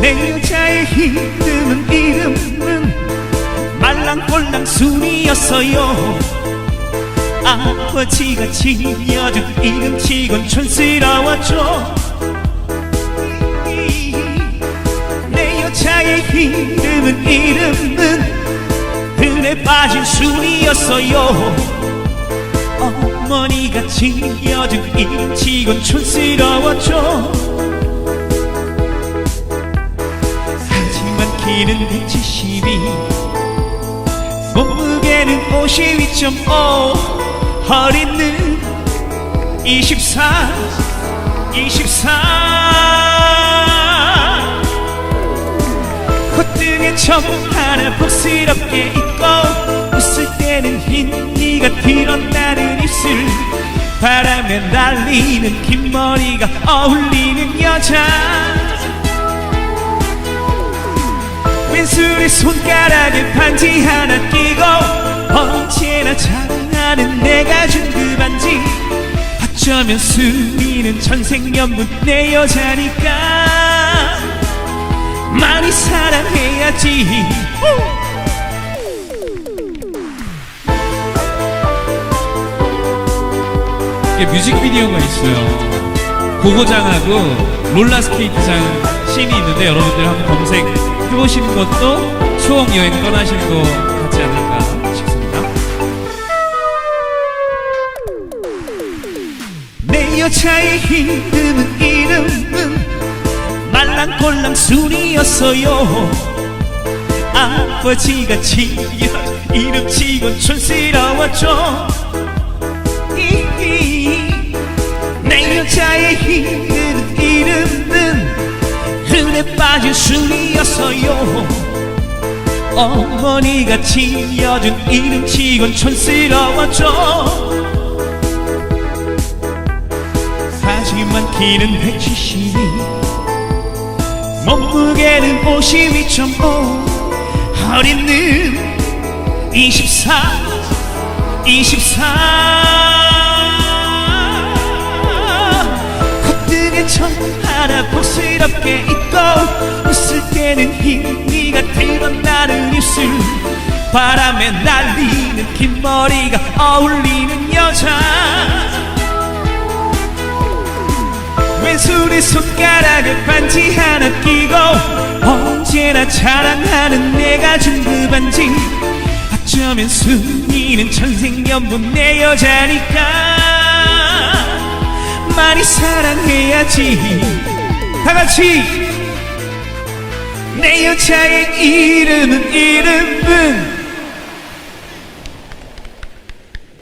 내 여자의 힘든 이름은 말랑꼴랑 술이었어요. 아버지가 지어준 이름 치곤 촌스러웠죠 내 여자의 이름은 이름은 들에 빠진 순이었어요. 어머니가 지어준 이름 치곤 촌스러웠죠 하지만 키는 172 몸무게는 52.5 허리는 24 24 콧등에 점 하나 복스럽게 입고 웃을 때는 흰 니가 드러나는 입술. 바람에 날리는 긴 머리가 어울리는 여자. 왼손에 손가락에 반지 하나 끼고 언제나 자 랑하는 내가 준 그 반지. 어쩌면 수미는 천생연분 내 여자니까. 많이 사랑해야지. 이게 뮤직비디오가 있어요. 고고장하고 롤러스케이트장 씬이 있는데 여러분들 한번 검색해보시는 것도 추억 여행 떠나시는 거 같지 않을까 여자의 이름은 이름은 말랑꼴랑 순이었어요. 아버지가 지어 이름 치곤 촌스러웠죠. 이- 이- 내 여자의 이름은 이름은 흔해 빠진 순이었어요. 어머니가 지어준 이름 치곤 촌스러웠죠 하지만 키는 172 몸무게는 52.5 허리는 24 24 콧등에 점 하나 복스럽게 입고 웃을 때는 흰니가 드러나는 입술. 바람에 날리는 긴 머리가 어울리는 여자 왼손에 손가락에 반지 하나 끼고 언제나 자랑하는 내가 준 그 반지 어쩌면 순이는 천생연분 내 여자니까 많이 사랑해야지 다같이 내 여자의 이름은 이름은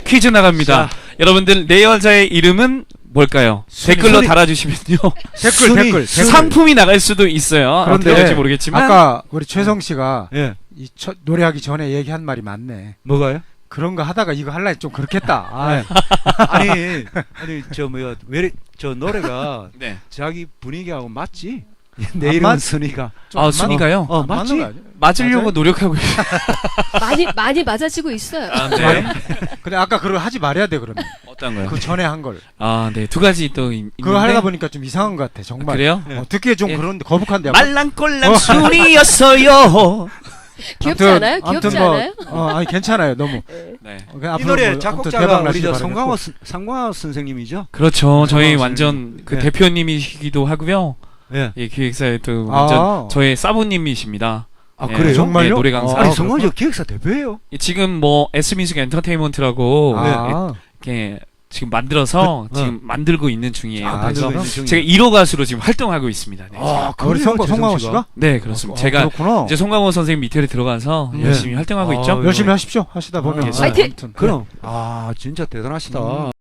퀴즈 나갑니다. 여러분들 내 여자의 이름은 뭘까요? 댓글로 순이. 달아주시면요. 댓글 순위, 댓글 순위. 상품이 나갈 수도 있어요. 어떻게 그런데 될지 모르겠지만 아까 우리 최성 씨가 예 이 첫, 노래하기 전에 얘기한 말이 맞네. 뭐가요? 그런 거 하다가 이거 할라 좀 그렇겠다. 아, 네. 아니 아니 저 뭐야 왜 저 노래가 네. 자기 분위기하고 맞지? 내안 이름은 맞- 순이가 아 순이가요? 어 안 맞는 맞지? 거? 맞으려고 맞아요? 노력하고 있어요. 많이 많이 맞아지고 있어요. 아, 네. 근데 아까 그걸 하지 말아야 돼 그러면. 어떤 거요? 그 전에 한 걸. 아, 네. 두 가지 또 있, 그거 있는데. 하다 보니까 좀 이상한 것 같아 정말. 그래요? 어, 듣기에 좀 예. 그런데 거북한데. 말랑꼴랑 어. 순이었어요 귀엽지 아무튼- 않아요? 귀엽지 뭐, 않아요? 어, 아니 괜찮아요 너무. 네. 어, 그냥 이 앞으로 노래 뭐 아무튼 작곡자가 대박 우리 나시길 저 바라겠고. 성광호 선- 성광호 선생님이죠? 그렇죠. 저희 성광호 완전 그 네. 대표님이시기도 하고요. 예. 예, 기획사의 또 완전 아. 저의 사부님이십니다. 아 예, 그래요? 정말요? 네, 노래 강사. 아, 그렇구나. 성광호 저 기획사 대표예요? 예, 지금 뭐 S뮤직 엔터테인먼트라고 아, 이렇게 지금 만들어서 그- 지금 만들고 있는 중이에요. 아, 그래서 만들고 있는 중이에요. 제가 1호 가수로 지금 활동하고 있습니다. 네. 아 우리 그래요, 성, 재성 성광호 씨가? 씨가? 네, 그렇습니다. 아, 제가 그렇구나. 이제 송강호 선생님 밑에 들어가서 예. 열심히 활동하고 아, 있죠. 네. 열심히 하십시오. 하시다 보면. 아, 아, 화이팅! 아무튼. 그럼 아 진짜 대단하시다. 음.